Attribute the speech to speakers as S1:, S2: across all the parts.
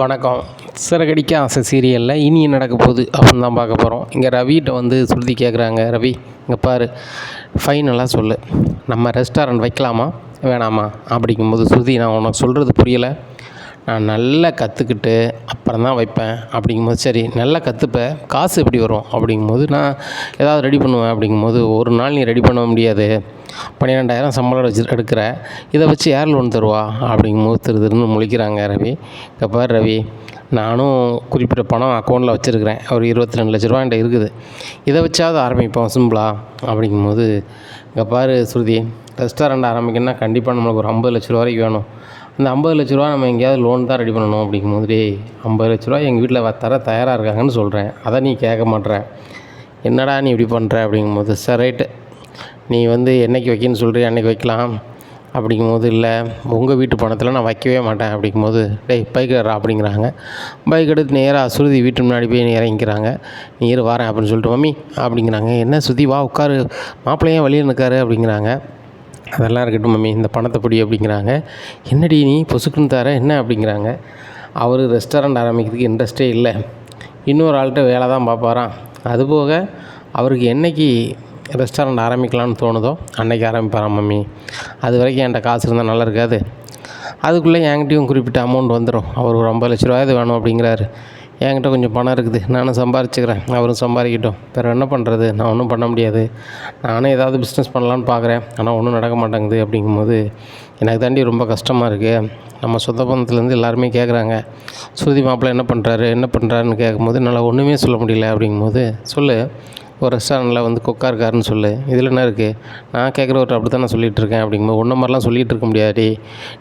S1: வணக்கம். சிறகடிக்க ஆசை சீரியலில் இனி நடக்க போகுது அப்படின்னு தான் பார்க்க போகிறோம் இங்கே ரவிகிட்ட வந்து ஸ்ருதி கேட்குறாங்க ரவி இங்கே பாரு. ஃபைனலாக சொல்லு. நம்ம ரெஸ்டாரண்ட் வைக்கலாமா? வேணாமா? அப்படிங்கும்போது ஸ்ருதி நான் உனக்கு சொல்கிறது புரியலை. நான் நல்லா கற்றுக்கிட்டு அப்புறம் தான் வைப்பேன். அப்படிங்கும்போது சரி நல்லா கற்றுப்ப காசு எப்படி வரும்? அப்படிங்கும்போது நான் ஏதாவது ரெடி பண்ணுவேன். அப்படிங்கும்போது ஒரு நாள் நீ ரெடி பண்ண முடியாது. பன்னிரெண்டாயிரம் சம்பளம் வச்சு எடுக்கிற. இதை வச்சு யார் லோன் தருவா? அப்படிங்கும்போது திரு திருன்னு முழிக்கிறாங்க ரவி. கப்பார் ரவி நானும் குறிப்பிட்ட பணம் அக்கௌண்ட்டில் வச்சுருக்கிறேன். ஒரு இருபத்தி ரெண்டு லட்ச ரூபா என்கிட்ட இருக்குது. இதை வச்சாவது ஆரம்பிப்போம் சிம்பிளா அப்படிங்கும்போது இங்கே பாரு ஸ்ருதி ரெஸ்டாரண்ட் ஆரம்பிக்கணும்னா கண்டிப்பாக நம்மளுக்கு ஒரு ஐம்பது லட்ச ரூபா வரைக்கும் வேணும். அந்த ஐம்பது லட்ச ரூபா நம்ம எங்கேயாவது லோன் தான் ரெடி பண்ணணும் அப்படிங்கும்போது டே ஐம்பது லட்ச ரூபா எங்கள் வீட்டில் தர தயாராக இருக்காங்கன்னு சொல்கிறேன் அதை நீ கேட்க மாட்ற. என்னடா நீ இப்படி பண்ணுற அப்படிங்கும்போது சார் ரைட்டு நீ வந்து என்னைக்கு வைக்கணும்னு சொல்கிறீ அன்றைக்கி வைக்கலாம். அப்படிங்கும்போது இல்லை உங்கள் வீட்டு பணத்தில் நான் வைக்கவே மாட்டேன் அப்படிங்கும்போது டேய் பைக் எடுறா அப்படிங்கிறாங்க. பைக் எடுத்து நேராக சுருதி வீட்டு முன்னாடி போய் இறங்கிக்கிறாங்க நீர் வரேன் அப்படின்னு சொல்லிட்டு மம்மி அப்படிங்கிறாங்க. என்ன சுதி வா உட்காரு. மாப்பிள்ளையும் வழியில் நிற்காரு அப்படிங்கிறாங்க. அதெல்லாம் இருக்கட்டும் மம்மி. இந்த பணத்தை பிடி அப்படிங்கிறாங்க. என்னடி நீ? பொசுக்குன்னு தர என்ன? அப்படிங்கிறாங்க. அவர் ரெஸ்டாரண்ட் ஆரம்பிக்கிறதுக்கு இன்ட்ரெஸ்டே இல்லை. இன்னொரு ஆள்கிட்ட வேலை தான் பார்ப்பாராம். அதுபோக அவருக்கு என்னைக்கு ரெஸ்டாரண்ட் ஆரம்பிக்கலாம்னு தோணுதோ அன்னைக்கு ஆரம்பிப்பாராம் மம்மி. அது வரைக்கும் என்கிட்ட காசு இருந்தால் நல்லா இருக்காது. அதுக்குள்ளே என்கிட்டையும் குறிப்பிட்ட அமௌண்ட் வந்துடும் அவர் ஒரு ஐம்பது லட்ச ரூபாய் வேணும் அப்படிங்கிறாரு. என்கிட்ட கொஞ்சம் பணம் இருக்குது. நானும் சம்பாரிச்சுக்கிறேன். அவரும் சம்பாதிக்கட்டும். வேறு என்ன பண்ணுறது நான் ஒன்றும் பண்ண முடியாது. நானும் ஏதாவது பிஸ்னஸ் பண்ணலான்னு பார்க்குறேன். ஆனால் ஒன்றும் நடக்க மாட்டேங்குது அப்படிங்கும்போது எனக்கு தாண்டி ரொம்ப கஷ்டமாக இருக்குது நம்ம சொந்த பந்தத்துலேருந்து எல்லாருமே கேட்குறாங்க சுருதி மாப்பிள்ளை என்ன பண்ணுறாரு என்ன பண்ணுறாருன்னு கேட்கும்போது என்னால் ஒன்றுமே சொல்ல முடியல அப்படிங்கும்போது சொல்லு. ஒரு ரெஸ்டாரண்ட்டில் வந்து கொக்கா இருக்காருன்னு சொல்லு. இதில் என்ன இருக்குது நான் கேட்குறவர்கிட்ட அப்படி தான் நான் சொல்லிகிட்டு இருக்கேன் அப்படிங்கும்போது ஒன்றை மாதிரிலாம் சொல்லிகிட்டு இருக்க முடியாது.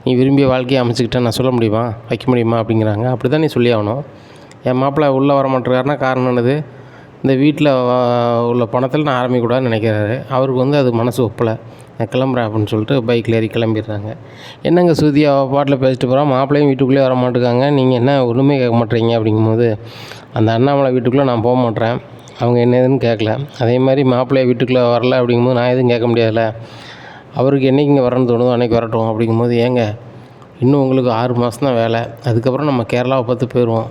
S1: நீ விரும்பிய வாழ்க்கையை அமைச்சிக்கிட்டே நான் சொல்ல முடியுமா? வைக்க முடியுமா? அப்படிங்கிறாங்க. அப்படி தான் நீ சொல்லி ஆகணும். என் மாப்பிள்ளை உள்ளே வர மாட்டேறாருன்னா காரணம் என்னது? இந்த வீட்டில் உள்ள பணத்தில் நான் ஆரம்பிக்கக்கூடாதுன்னு நினைக்கிறாரு. அவருக்கு வந்து அது மனசு ஒப்பலை. நான் கிளம்புறேன் அப்படின்னு சொல்லிட்டு பைக்கில் ஏறி கிளம்பிடுறாங்க. என்னங்க சுதி? அவள் பாட்டில் பேசிட்டு போகிறோம் மாப்பிள்ளையும் வீட்டுக்குள்ளேயே வர மாட்டேங்காங்க நீங்கள் என்ன ஒன்றுமே கேட்க மாட்டேறீங்க அப்படிங்கும்போது அந்த அண்ணாமலை வீட்டுக்குள்ளே நான் போக மாட்டேறேன். அவங்க என்ன ஏதுன்னு கேட்கல. அதே மாதிரி மாப்பிள்ளைய வீட்டுக்குள்ளே வரல அப்படிங்கும்போது நான் எதுவும் கேட்க முடியாதுல்ல. அவருக்கு என்றைக்கு இங்கே வரணும்னு தோணுதோ அன்றைக்கி வரட்டும் அப்படிங்கும்போது ஏங்க இன்னும் உங்களுக்கு ஆறு மாதம் தான் வேலை. அதுக்கப்புறம் நம்ம கேரளாவை பார்த்து போயிடுவோம்.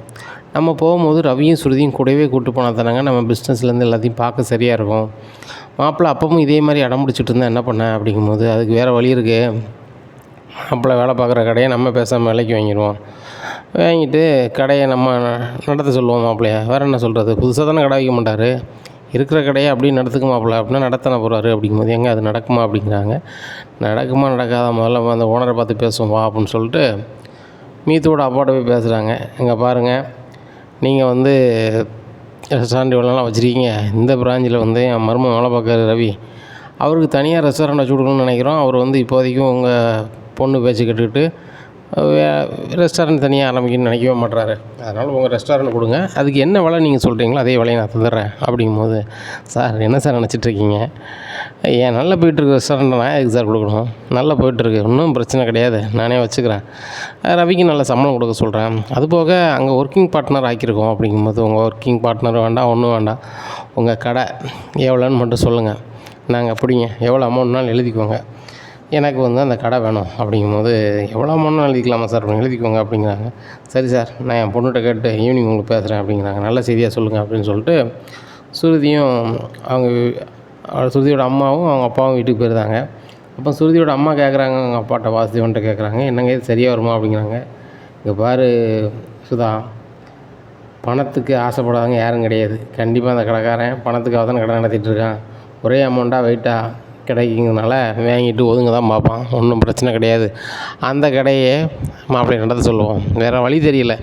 S1: நம்ம போகும்போது ரவியும் ஸ்ருதியும் கூடவே கூப்பிட்டு போனால் தானங்க நம்ம பிஸ்னஸ்லேருந்து எல்லாத்தையும் பார்க்க சரியாக இருக்கும். மாப்பிள்ளை அப்பவும் இதே மாதிரி அடம் பிடிச்சிட்டு இருந்தால் என்ன பண்ண அப்படிங்கும்போது அதுக்கு வேறு வழி இருக்குது மாப்பிள்ளை வேலை பார்க்குற கடையை நம்ம பேசாமல் விலைக்கு வாங்கிடுவோம். வாங்கிட்டு கடையை நம்ம நடத்த சொல்லுவோம் மாப்பிள்ளைய. வேறு என்ன சொல்கிறது புதுசாக தானே கடை வைக்க மாட்டார். இருக்கிற கடையை அப்படியே நடத்துக்கு மாப்பிள்ள. அப்படின்னா நடத்தன போகிறாரு அப்படிங்கும்போது எங்கே அது நடக்குமா அப்படிங்கிறாங்க. நடக்குமா நடக்காத முதல்ல அந்த ஓனரை பார்த்து பேசுவோம் வா அப்படின்னு சொல்லிட்டு மீத்தோட அப்பாட்ட போய் பேசுகிறாங்க இங்கே பாருங்கள் நீங்கள் வந்து ரெஸ்டாரண்ட் இவ்வளோ நாளாக வச்சுருக்கீங்க. இந்த பிராஞ்சில் வந்து என் மருமகன் வேலை பார்க்குறாரு ரவி. அவருக்கு தனியாக ரெஸ்டாரண்ட் வச்சு கொடுக்கணும்னு நினைக்கிறோம். அவர் வந்து இப்போதைக்கும் உங்கள் பொண்ணு பேச்சு கேட்டுக்கிட்டு ரெஸ்டாரண்ட் தனியாக ஆரம்பிக்கணும்னு நினைக்கவே மாட்றாரு. அதனால் உங்கள் ரெஸ்டாரண்ட் கொடுங்க. அதுக்கு என்ன விலை நீங்கள் சொல்கிறீங்களோ அதே விலையை நான் தந்துடுறேன் அப்படிங்கும்போது சார் என்ன சார் நினச்சிட்ருக்கீங்க? ஏன் நல்லா போயிட்டுருக்கு ரெஸ்டாரண்ட் நான் எதுக்கு சார் கொடுக்கணும்? நல்லா போயிட்டுருக்கு. ஒன்றும் பிரச்சனை கிடையாது. நானே வச்சுக்கிறேன். ரவிக்கு நல்ல சம்பளம் கொடுக்க சொல்கிறேன் அதுபோக அங்கே ஒர்க்கிங் பார்ட்னர் ஆக்கியிருக்கோம். அப்படிங்கும்போது உங்கள் ஒர்க்கிங் பார்ட்னர் வேண்டாம் ஒன்றும் வேண்டாம். உங்கள் கடை எவ்வளோன்னு மட்டும் சொல்லுங்கள் நாங்கள் அப்படிங்க எவ்வளோ அமௌண்ட்னாலும் எழுதிக்கோங்க. எனக்கு வந்து அந்த கடை வேணும் அப்படிங்கும்போது எவ்வளோ அமௌண்ட்னு எழுதிக்கலாமா சார்? எழுதிக்கோங்க அப்படிங்கிறாங்க. சரி சார் நான் என் பொண்ணுகிட்ட கேட்டு ஈவினிங் உங்களுக்கு பேசுகிறேன் அப்படிங்கிறாங்க. நல்ல செய்தியாக சொல்லுங்கள் அப்படின்னு சொல்லிட்டு சுருதியும் அவங்க சுருதியோட அம்மாவும் அவங்க அப்பாவும் வீட்டுக்கு போயிருந்தாங்க. அப்போ சுருதியோட அம்மா கேட்குறாங்க அவங்க அப்பாட்ட வாசுதேவன்ட்ட கேட்குறாங்க என்னங்க இது சரியாக வருமா? அப்படிங்கிறாங்க. இங்கே பாரு சுதா பணத்துக்கு ஆசைப்படாதவங்க யாரும் கிடையாது. கண்டிப்பாக அந்த கடைக்காரன் பணத்துக்காக தானே கடை நடத்திட்டுருக்கான் ஒரே அமௌண்ட்டாக வெயிட்டாக கிடைக்குங்கிறனால வாங்கிட்டு ஒதுங்க தான் பார்ப்பான். ஒன்றும் பிரச்சனை கிடையாது. அந்த கடையே மாப்பிள்ளை நடத்த சொல்லுவோம். வேறு வழி தெரியல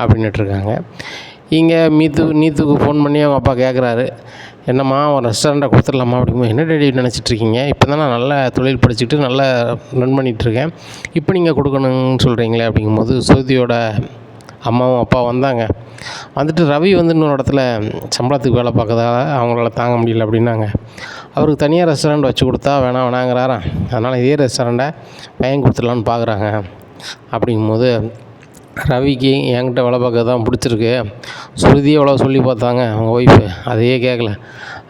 S1: அப்படின்னுட்ருக்காங்க இங்கே மீத்து நீத்துக்கு ஃபோன் பண்ணி அவங்க அப்பா கேட்குறாரு என்னம்மா ஒரு ரெஸ்டாரண்ட்டை கொடுத்துடலாமா அப்படிங்கும்போது என்ன டேடி நினச்சிட்ருக்கீங்க இப்போ தான் நான் நல்ல தொழில் படிச்சுட்டு நல்லா ரன் பண்ணிகிட்ருக்கேன் இப்போ நீங்கள் கொடுக்கணுன்னு சொல்கிறீங்களே அப்படிங்கும்போது சுருதியோட அம்மாவும் அப்பாவும் வந்தாங்க. வந்துட்டு ரவி வந்து இன்னொரு இடத்துல சம்பளத்துக்கு வேலை பார்க்கறதால அவங்களால தாங்க முடியல அப்படின்னாங்க. அவருக்கு தனியாக ரெஸ்டாரண்ட் வச்சு கொடுத்தா வேணாம் வேணாங்கிறாராம். அதனால் இதே ரெஸ்டாரண்ட்டை வாங்கி கொடுத்துடலான்னு பார்க்குறாங்க. அப்படிங்கும்போது ரவிக்கு என்கிட்ட வேலை பார்க்கறது தான் பிடிச்சிருக்கு. ஸ்ருதி எவ்வளோ சொல்லி பார்த்தாங்க அவங்க ஒய்ஃபு அதையே கேட்கல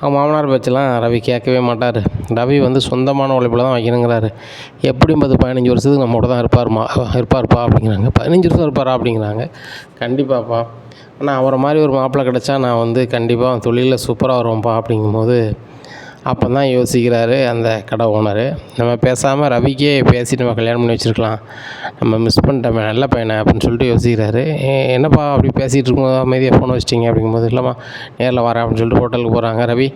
S1: அவங்க மாமனார் பேச்செல்லாம் ரவி கேட்கவே மாட்டார். ரவி வந்து சொந்தமான உழைப்பில் தான் வைக்கணுங்கிறாரு. எப்படியும் பத்து பதினஞ்சு வருஷத்துக்கு நம்ம கூட தான் இருப்பார்மா? இருப்பார்ப்பா அப்படிங்கிறாங்க. பதினஞ்சு வருஷம் இருப்பாரா அப்படிங்கிறாங்க. கண்டிப்பாப்பா. ஆனால் அவரை மாதிரி ஒரு மாப்பிள்ளை கிடச்சா நான் வந்து கண்டிப்பாக தொழிலில் சூப்பராக வருவேன்ப்பா அப்படிங்கும்போது அப்போ தான் யோசிக்கிறாரு அந்த கடை ஓனர். நம்ம பேசாமல் ரவிக்கே பேசி நம்ம கல்யாணம் பண்ணி வச்சுருக்கலாம். நம்ம மிஸ் பண்ணிட்டோமே நல்ல பையனை அப்படின்னு சொல்லிட்டு யோசிக்கிறாரு. என்னப்பா அப்படி பேசிகிட்டு இருக்கும்போது அமைதியாக ஃபோன் வச்சிட்டிங்க? அப்படிங்கும்போது இல்லைம்மா நேரில் வரேன் அப்படின்னு சொல்லிட்டு ஹோட்டலுக்கு போகிறாங்க ரவி.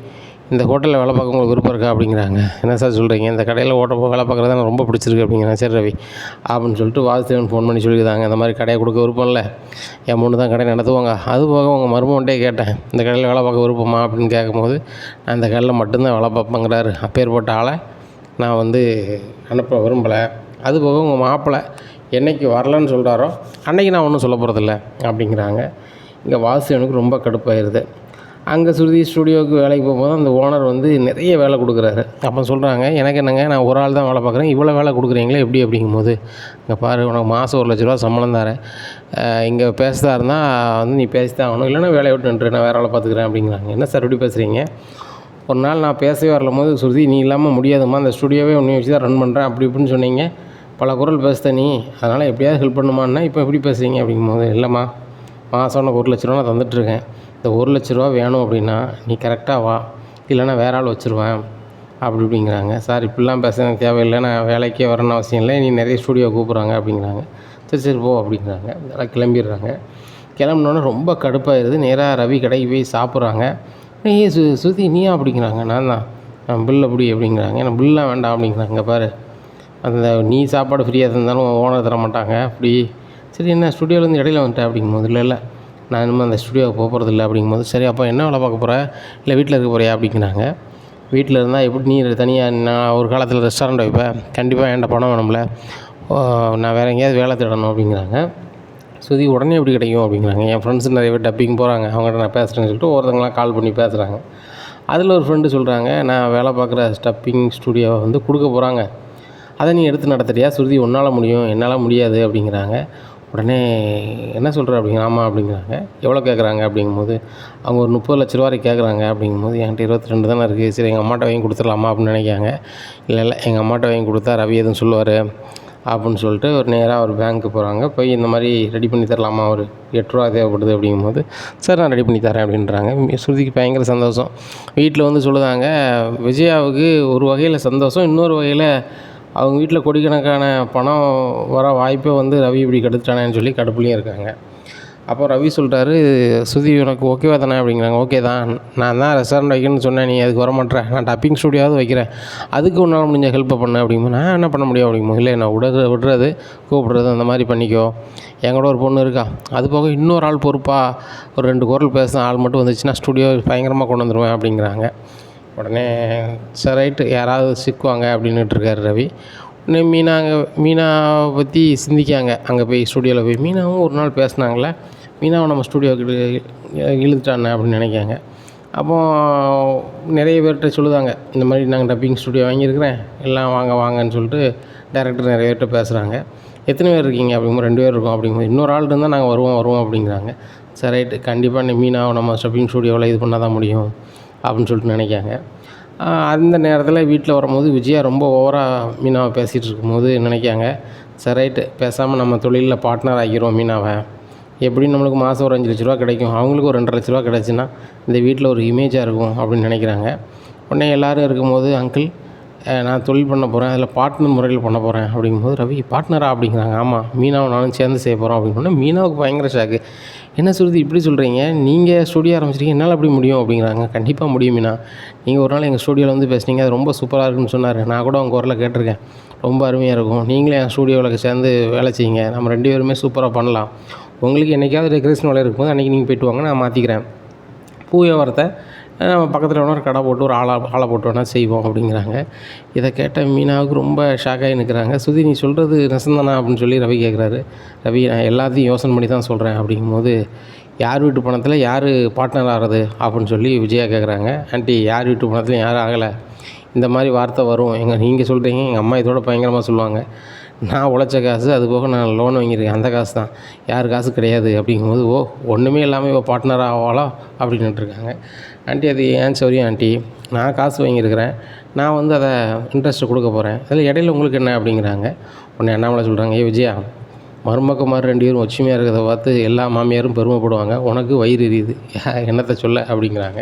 S1: இந்த ஹோட்டலில் வேலை பார்க்க உங்களுக்கு விருப்பம் இருக்கா அப்படிங்கிறாங்க. என்ன சார் சொல்கிறீங்க இந்த கடையில் ஓட்ட வேலை பார்க்குறது எனக்கு ரொம்ப பிடிச்சிருக்கு அப்படிங்கிறேன் சரி ரவி அப்படின்னு சொல்லிட்டு வாசுதேவன் ஃபோன் பண்ணி சொல்லியிருந்தாங்க இந்த மாதிரி கடையை கொடுக்க விருப்பம் இல்லை. என் மூணு தான் கடை நடத்துவாங்க. அது போக உங்கள் மருமகன்ட்டே கேட்டேன். இந்த கடையில் வேலை பார்க்க விருப்பமா அப்படின்னு கேட்கும்போது நான் இந்த கடையில் மட்டும்தான் வேலை பார்ப்பேங்கிறாரு. அப்பேற்பட்ட ஆளை நான் வந்து அனுப்ப விரும்பலை. அது போக உங்கள் மாப்பிள்ளை என்னைக்கு வரலன்னு சொல்கிறாரோ அன்னைக்கு நான் ஒன்றும் சொல்ல போகிறதில்ல அப்படிங்கிறாங்க. இங்கே வாசுதேவனுக்கு ரொம்ப கடுப்பாயிருது. அங்கே சுருதி ஸ்டுடியோவுக்கு வேலைக்கு போகும்போது அந்த ஓனர் வந்து நிறைய வேலை கொடுக்குறாரு. அப்போ சொல்கிறாங்க எனக்கு என்னங்க நான் ஒரு ஆள் தான் வேலை பார்க்குறேன். இவ்வளோ வேலை கொடுக்குறீங்களே எப்படி அப்படிங்கும்போது? இங்கே பாரு உனக்கு மாதம் ஒரு லட்ச ரூபா சம்பளம் தரேன். இங்கே பேசுதா இருந்தால் வந்து நீ பேசி தான் ஆகணும். இல்லைன்னா வேலையை விட்டு நின்று நான் வேறு வேலை பார்த்துக்கிறேன் அப்படிங்கிறாங்க. என்ன சார் இப்படி பேசுகிறீங்க ஒரு நாள் நான் பேசவே வரலும் போது சுருதி நீ இல்லாமல் முடியாதும்மா. அந்த ஸ்டுடியோவே ஒன்று வச்சு தான் ரன் பண்ணுறேன் அப்படி இப்படின்னு சொன்னீங்க. பல குரல் பேசுத நீ. அதனால் எப்படியாவது ஹெல்ப் பண்ணுமான்னா இப்போ எப்படி பேசுகிறீங்க அப்படிங்கும்போது இல்லைம்மா. மாதம் உனக்கு ஒரு லட்ச ரூபா நான் தந்துட்டுருக்கேன். இந்த ஒரு லட்ச ரூபா வேணும் அப்படின்னா நீ கரெக்டாக வா இல்லைன்னா வேற ஆள் வச்சுருவேன் அப்படி இப்படிங்கிறாங்க. சார் இப்படிலாம் பேச எனக்கு தேவையில்லை நான் வேலைக்கே வரணும்னு அவசியம் இல்லை நீ நிறைய ஸ்டூடியோ கூப்பிட்றாங்க அப்படிங்கிறாங்க. சரி சரி போ அப்படிங்கிறாங்க. அதெல்லாம் கிளம்பிடுறாங்க. கிளம்புனோன்னே ரொம்ப கடுப்பாயிருது. நேராக ரவி கடைக்கு போய் சாப்பிட்றாங்க. ஏ சு சுதி நீயா அப்படிங்கிறாங்க? நான் தான். பில் அப்படி அப்படிங்கிறாங்க. எனக்கு பில்லாம் வேண்டாம் அப்படிங்கிறாங்க. பாரு. அந்த நீ சாப்பாடு ஃப்ரீயாக தந்தாலும் ஓனர் தர மாட்டாங்க அப்படி. சரி என்ன ஸ்டுடியோலேருந்து இடையில வந்துட்டேன் அப்படிங்க முதல்ல இல்லை. நான் இனிமேல் அந்த ஸ்டுடியோவுக்கு போக போகிறதில்ல அப்படிங்கும்போது சரி அப்போ என்ன வேலை பார்க்க போகிற இல்லை வீட்டில் இருக்க போறியா? அப்படிங்கிறாங்க. வீட்டில் இருந்தால் எப்படி நீ தனியாக நான் ஒரு காலத்தில் ரெஸ்டாரண்ட் வைப்பேன் கண்டிப்பாக என்கிட்ட பணம் வேணும்ல. நான் வேறு எங்கேயாவது வேலை தேடணும் அப்படிங்கிறாங்க. சுதி உடனே எப்படி கிடைக்கும்? அப்படிங்கிறாங்க. என் ஃப்ரெண்ட்ஸ் நிறைய பேர் டப்பிங் போகிறாங்க அவங்ககிட்ட நான் பேசுகிறேன்னு சொல்லிட்டு ஒருத்தங்களாம் கால் பண்ணி பேசுகிறாங்க அதில் ஒரு ஃப்ரெண்டு சொல்கிறாங்க நான் வேலை பார்க்குற ஸ்டப்பிங் ஸ்டுடியோவை வந்து கொடுக்க போகிறாங்க அதை நீ எடுத்து நடத்துறியா? சுருதி உன்னால் முடியும். என்னால் முடியாது. அப்படிங்கிறாங்க. உடனே என்ன சொல்கிற அப்படிங்க ஆமாம் அப்படிங்கிறாங்க. எவ்வளோ கேட்குறாங்க அப்படிங்கும்போது அவங்க ஒரு முப்பது லட்ச ரூபா வரைக்கும் கேட்குறாங்க அப்படிங்கும்போது என்கிட்ட இருபத்தி ரெண்டு தானே இருக்குது சரி எங்கள் அம்மாட்ட வாங்கி கொடுத்துடலாமா அப்படின்னு நினைக்காங்க. இல்லை இல்லை எங்கள் அம்மாட்ட வாங்கி கொடுத்தா ரவி எதுவும் சொல்லுவார் அப்படின்னு சொல்லிட்டு ஒரு நேராக ஒரு பேங்க்கு போகிறாங்க போய் இந்த மாதிரி ரெடி பண்ணி தரலாமா? ஒரு எட்டு ரூபா தேவைப்படுது அப்படிங்கும்போது சார் நான் ரெடி பண்ணி தரேன் அப்படின்றாங்க. ஸ்ருதிக்கு பயங்கர சந்தோஷம். வீட்டில் வந்து சொல்லுதாங்க விஜயாவுக்கு ஒரு வகையில் சந்தோஷம் இன்னொரு வகையில் அவங்க வீட்டில் கோடிக்கணக்கான பணம் வர வாய்ப்பை வந்து ரவி இப்படி கெடுத்துட்டானேன்னு சொல்லி கடுப்புலேயும் இருக்காங்க. அப்போ ரவி சொல்கிறாரு சுதி உனக்கு ஓகேவா தானே? அப்படிங்கிறாங்க. ஓகே தான். நான் தான் ரெஸ்டாரண்ட் வைக்கணும்னு சொன்னேன். நீ அதுக்கு வர நான் டப்பிங் ஸ்டுடியோவாவது வைக்கிறேன். அதுக்கு உன்னால் முடிஞ்ச ஹெல்ப்பை பண்ணு. அப்படிங்கும்போது நான் என்ன பண்ண முடியும்? அப்படிங்கும்போது இல்லை நான் விடுறது விடுறது கூப்பிடுறது அந்த மாதிரி பண்ணிக்கோ. என் கூட ஒரு பொண்ணு இருக்கா? அது போக இன்னொரு ஆள் பொறுப்பாக ஒரு ரெண்டு குரல் பேச ஆள் மட்டும் வந்துச்சுன்னா ஸ்டுடியோ பயங்கரமாக கொண்டு வந்துடுவேன் அப்படிங்கிறாங்க. உடனே சரி ரைட்டு யாராவது சிக்குவாங்க அப்படின்னுட்டு இருக்காரு ரவி. உடனே மீனா அங்கே மீனாவை பற்றி சிந்திக்காங்க. அங்கே போய் ஸ்டுடியோவில் போய் மீனாவும் ஒரு நாள் பேசினாங்களே மீனாவை நம்ம ஸ்டுடியோவுக்கு இழுத்துட்டானே அப்படின்னு நினைக்காங்க. அப்போ நிறைய பேர்கிட்ட சொல்லுதாங்க இந்த மாதிரி நாங்கள் டப்பிங் ஸ்டுடியோ வாங்கியிருக்கிறேன் எல்லாம் வாங்க வாங்கன்னு சொல்லிட்டு டேரக்டர் நிறைய பேர்கிட்ட பேசுகிறாங்க எத்தனை பேர் இருக்கீங்க? அப்படிங்கும்போது ரெண்டு பேர் இருக்கோம் அப்படிங்கும்போது இன்னொரு ஆள் இருந்தால் நாங்கள் வருவோம் வருவோம் அப்படிங்கிறாங்க. சரி ரைட்டு கண்டிப்பாக நீ மீனாவை நம்ம ஸ்டப்பிங் ஸ்டுடியோவில் இது பண்ணால் தான் முடியும். அப்படின்னு சொல்லிட்டு நினைக்காங்க அந்த நேரத்தில் வீட்டில் வரும்போது விஜயா ரொம்ப ஓவராக மீனாவை பேசிகிட்டு இருக்கும்போது நினைக்காங்க சரி ரைட்டு பேசாமல் நம்ம தொழிலில் பார்ட்னர் ஆகிடுவோம் மீனாவை. எப்படியும் நம்மளுக்கு மாதம் ஒரு அஞ்சு லட்ச ரூபா கிடைக்கும். அவங்களுக்கு ஒரு ரெண்டு லட்ச ரூபா கிடச்சுன்னா இந்த வீட்டில் ஒரு இமேஜாக இருக்கும் அப்படின்னு நினைக்கிறாங்க. உடனே எல்லோரும் இருக்கும்போது அங்கிள் நான் தொழில் பண்ண போகிறேன் அதில் பார்ட்னர் முறையில் பண்ண போகிறேன் அப்படிங்கும்போது ரவி பார்ட்னரா அப்படிங்கிறாங்க. ஆமாம் மீனாவை நானும் சேர்ந்து செய்ய போகிறோம் அப்படின்னு மீனாவுக்கு பயங்கர ஷாக்கு என்ன சுருதி இப்படி சொல்கிறீங்க நீங்கள் ஸ்டுடியோ ஆரம்பிச்சிருக்கீங்க என்னால் அப்படி முடியும் அப்படிங்கிறாங்க. கண்டிப்பாக முடியும் நீங்கள் ஒரு நாள் எங்கள் ஸ்டுடியோவில் வந்து பேசுனீங்க அது ரொம்ப சூப்பராக இருக்குன்னு சொன்னார். நான் கூட உங்கள் குரலை கேட்டிருக்கேன். ரொம்ப அருமையாக இருக்கும். நீங்களே என் ஸ்டுடியோவில் சேர்ந்து வேலை செய்யுங்க. நம்ம ரெண்டு பேருமே சூப்பராக பண்ணலாம். உங்களுக்கு என்றைக்காவது டெக்கரேஷன் வேலை இருக்கும்போது அன்றைக்கி நீங்கள் போயிட்டு வாங்க நான் மாற்றிக்கிறேன் பூ வியாபாரத்தை பக்கத்தில் வேணா ஒரு கடை போட்டு ஒரு ஆளை ஆளை போட்டு வேணால் செய்வோம் அப்படிங்கிறாங்க. இதை கேட்ட மீனாவுக்கு ரொம்ப ஷாக்காகி நிற்கிறாங்க சுதி நீ சொல்கிறது நெசந்தானா அப்படின்னு சொல்லி ரவி கேட்குறாரு ரவி நான் எல்லாத்தையும் யோசனை பண்ணி தான் சொல்கிறேன் அப்படிங்கும்போது யார் வீட்டு பணத்தில் யார் பார்ட்னர் ஆகிறது அப்படின்னு சொல்லி விஜயா கேட்குறாங்க ஆண்டி யார் வீட்டு பணத்துலையும் யாரும் ஆகலை. இந்த மாதிரி வார்த்தை வரும். எங்கள் நீங்கள் சொல்கிறீங்க எங்கள் அம்மா இதோட பயங்கரமாக சொல்லுவாங்க. நான் உழைச்ச காசு அது போக நான் லோன் வாங்கியிருக்கேன். அந்த காசு தான். யார் காசு கிடையாது அப்படிங்கும்போது ஓ ஒன்றுமே இல்லாமல் இவள் பார்ட்னராக ஆவாளா? அப்படின்ட்டு இருக்காங்க. ஆண்டி அது ஏன் சௌரியம் ஆண்டி நான் காசு வாங்கியிருக்கிறேன். நான் வந்து அதை இன்ட்ரெஸ்ட்டு கொடுக்க போகிறேன் அதில் இடையில உங்களுக்கு என்ன அப்படிங்கிறாங்க. உடனே அண்ணாமலை சொல்கிறாங்க ஏ விஜயா மருமக்குமார் ரெண்டு பேரும் ஒற்றுமையாக இருக்கிறத பார்த்து எல்லா மாமியாரும் பெருமைப்படுவாங்க. உனக்கு வயிறு எரியுது. என்னத்தை சொல்ல? அப்படிங்கிறாங்க.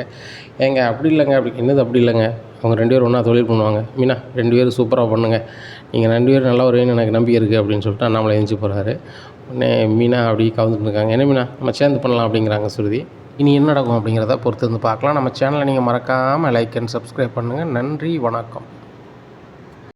S1: ஏங்க அப்படி இல்லைங்க. அப்படி என்னது அப்படி இல்லைங்க? அவங்க ரெண்டு பேரும் ஒன்றா தொழில் பண்ணுவாங்க. மீனா ரெண்டு பேரும் சூப்பராக பண்ணுங்கள் நீங்கள் ரெண்டு பேரும் நல்லா வருவீங்கன்னு எனக்கு நம்பிக்கை இருக்குது அப்படின்னு சொல்லிட்டு அண்ணாமலை எழுந்து போகிறாரு உடனே மீனா அப்படி கவுந்துட்டு இருக்காங்க. என்ன மீனா? நம்ம சேர்ந்து பண்ணலாம் அப்படிங்கிறாங்க சுருதி. இனி என்ன நடக்கும் அப்படிங்கிறத பொறுத்து வந்து பார்க்கலாம். நம்ம சேனலை நீங்கள் மறக்காமல் லைக் அண்ட் சப்ஸ்கிரைப் பண்ணுங்கள் நன்றி வணக்கம்.